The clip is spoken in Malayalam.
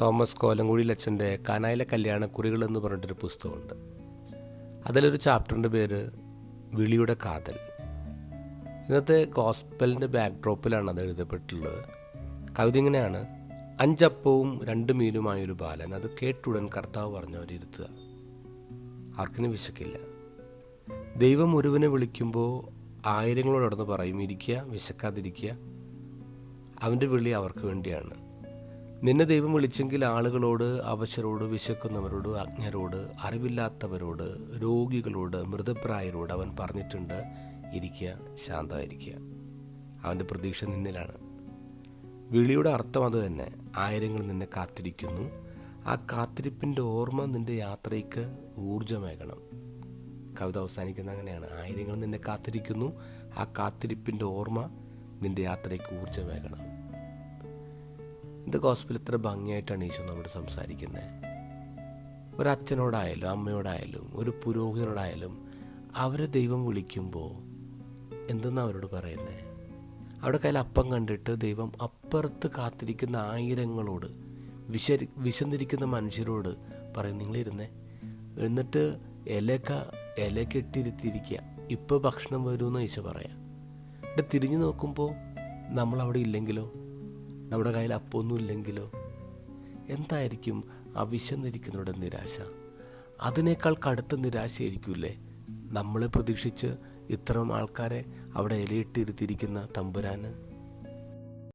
തോമസ് കോലങ്കുഴിയിൽ അച്ഛന്റെ കാനായിലെ കല്യാണക്കുറികൾ എന്ന് പറഞ്ഞിട്ടൊരു പുസ്തകമുണ്ട്. അതിലൊരു ചാപ്റ്ററിന്റെ പേര് വിളിയുടെ കാതൽ. ഇന്നത്തെ ഗോസ്പലിന്റെ ബാക്ക്ഡ്രോപ്പിലാണ് അത് എഴുതപ്പെട്ടുള്ളത്. കവിത ഇങ്ങനെയാണ് അഞ്ചപ്പവും രണ്ട് മീനുമായൊരു ബാലൻ അത് കേട്ടുടൻ കർത്താവ് പറഞ്ഞവരിരുത്തുക ആർക്കിനും വിശക്കില്ല. ദൈവം ഒരുവനെ വിളിക്കുമ്പോൾ ആയിരങ്ങളോടൊന്ന് പറയും ഇരിക്കുക വിശക്കാതിരിക്കുക. അവന്റെ വിളി അവർക്ക് വേണ്ടിയാണ്. നിന്നെ ദൈവം വിളിച്ചെങ്കിൽ ആളുകളോട് അവശരോട് വിശക്കുന്നവരോട് അജ്ഞരോട് അറിവില്ലാത്തവരോട് രോഗികളോട് മൃതപ്രായരോട് അവൻ പറഞ്ഞിട്ടുണ്ട് ഇരിക്കുക ശാന്തമായിരിക്കുക അവന്റെ പ്രതീക്ഷ നിന്നിലാണ്. വിളിയുടെ അർത്ഥം അത് തന്നെ. ആയിരങ്ങൾ നിന്നെ കാത്തിരിക്കുന്നു. ആ കാത്തിരിപ്പിന്റെ ഓർമ്മ നിന്റെ യാത്രയ്ക്ക് ഊർജമേകണം കവിത അവസാനിക്കുന്ന അങ്ങനെയാണ്. ആയിരങ്ങൾ നിന്നെ കാത്തിരിക്കുന്നു. ആ കാത്തിരിപ്പിന്റെ ഓർമ്മ നിന്റെ യാത്രയ്ക്ക് ഊർജമേകണം ഇത് ഗോസ്പിൽ ഇത്ര ഭംഗിയായിട്ടാണ് ഈശോ നമ്മുടെ സംസാരിക്കുന്നത് ഒരച്ഛനോടായാലും അമ്മയോടായാലും ഒരു പുരോഹിതനോടായാലും അവരെ ദൈവം വിളിക്കുമ്പോൾ എന്തെന്നാ അവരോട് പറയുന്നത് അവിടെ കയ്യിൽ അപ്പം കണ്ടിട്ട് ദൈവം അപ്പുറത്ത് കാത്തിരിക്കുന്ന ആയിരങ്ങളോട് വിശ വിശന്നിരിക്കുന്ന മനുഷ്യരോട് പറയും നിങ്ങളിരുന്നേ. എന്നിട്ട് ഇലക്ക ഇല കെട്ടിരുത്തിയിരിക്കുക ഇപ്പോൾ ഭക്ഷണം വരുമെന്ന് ഈശോ പറയാം. ഇവിടെ തിരിഞ്ഞു നോക്കുമ്പോൾ നമ്മളവിടെ ഇല്ലെങ്കിലോ? നമ്മുടെ കയ്യിൽ അപ്പൊന്നും ഇല്ലെങ്കിലോ എന്തായിരിക്കും ആ വിശന്നിരിക്കുന്നവരുടെ നിരാശ? അതിനേക്കാൾ കടുത്ത നിരാശയായിരിക്കൂലേ നമ്മളെ പ്രതീക്ഷിച്ച് ഇത്തരം ആൾക്കാരെ അവിടെ ഇലയിട്ടിരുത്തിയിരിക്കുന്ന തമ്പുരാന്?